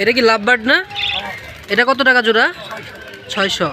এটা কি love bird না? এটা কত টাকা জোড়া? ছয়শো।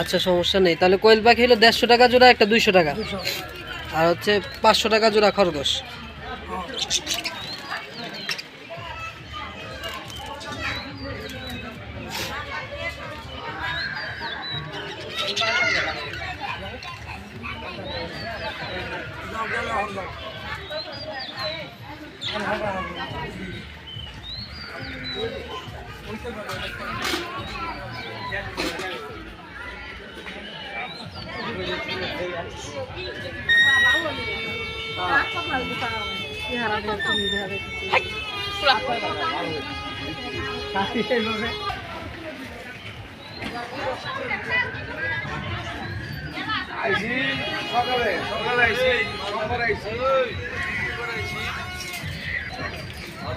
আচ্ছা সমস্যা নেই। তাহলে কোয়েল পাখি হলো দেড়শো টাকা জোড়া, একটা দুইশো টাকা। আর হচ্ছে পাঁচশো টাকা জোড়া খরগোশ। এইভাবে আইসি সকালে সকালে আইসি সকালে আইসি।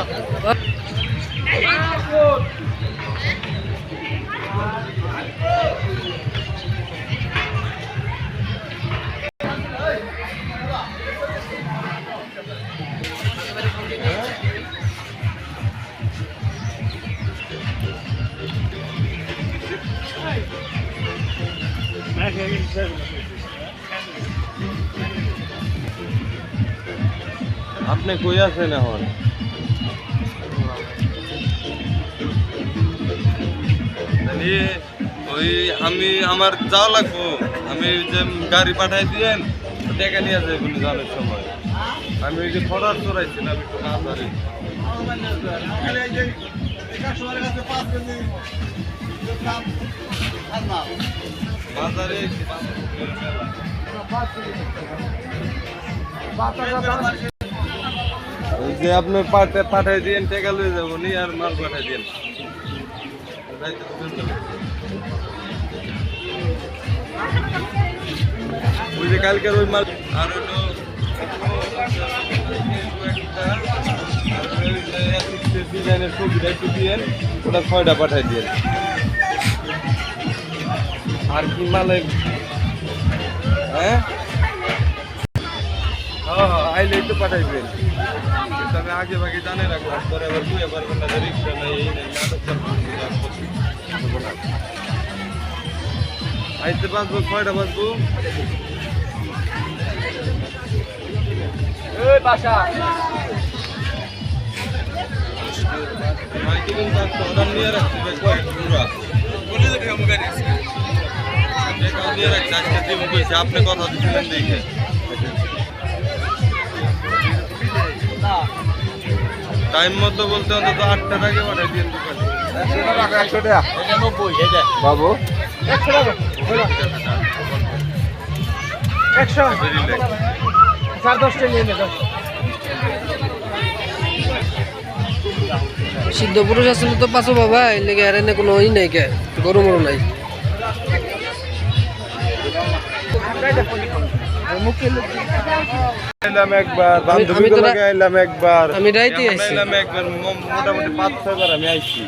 নিয়ে আয়। আপনি কই আছেন এখন তাহলে ওই আমি আমার যাওয়া লাগবো। আমি যে গাড়ি পাঠাই দিয়েন টাকা নিয়ে যাই বলে যাওয়ার সময়। আমি ওই যে খরার চড়াইছিলাম যে পাঠাই দিয়েন, টাকা লয়ে যাব নি আর মাল পাঠাই যাবে। ওই যে কালকের ওই মাল আর হলো ডিজাইনের ছবিটা একটু দিয়েন ওটা ছয়টা পাঠাই দিয়েন আর কি মালে হ্যাঁ? হ্যাঁ হ্যাঁ আইলে একটু পাঠাইবেন আমি আগে ভাগে জানে রাখব পরে আবার না যে রিক্সা নাই রাখছি আজকে দিব কইছে আপনি কথা দিচ্ছিলেন দেখে। টাইম মতো বলতে অন্তত আটটা আগে পাঠাই দিন সিদ্ধ পুরুষ আসলে তো পাঁচো বাবা এর লেগে আর এনে কোনো ই নাই কে গরম নাই। এলাম একবার আমি বান্ধবী তো গুলোকে এলাম একবার। আমি রাইতে আইছি। এলাম একবার মোটামুটি পাঁচ আমি আইছি।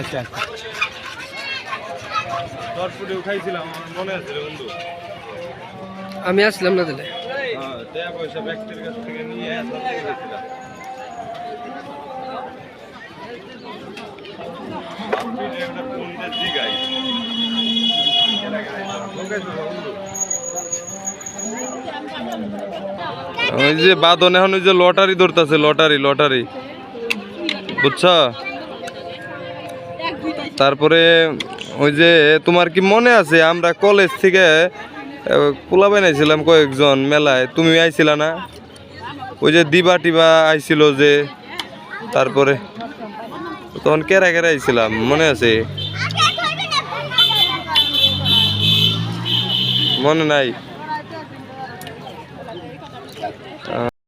আচ্ছা। উঠাইছিলাম আমার মনে আছে বন্ধু। আমি আসলাম না দিলে হ্যাঁ পয়সা ব্যক্তির কাছ থেকে নিয়ে উঠাইছিলাম বাপ্পির একটা ফোন দিয়ে জিগাই। ওই যে বাদন এখন ওই যে লটারি ধরতেছে, লটারি লটারি। বুঝছ? তারপরে ওই যে তোমার কি মনে আছে, আমরা কলেজ থেকে পোলা বানাইছিলাম কয়েকজন মেলায়, তুমি আইছিলা না? ওই যে দিবা টিবা আইছিল যে, তারপরে তখন কেরা কেরা আইছিলাম? মনে আছে? মনে নাই।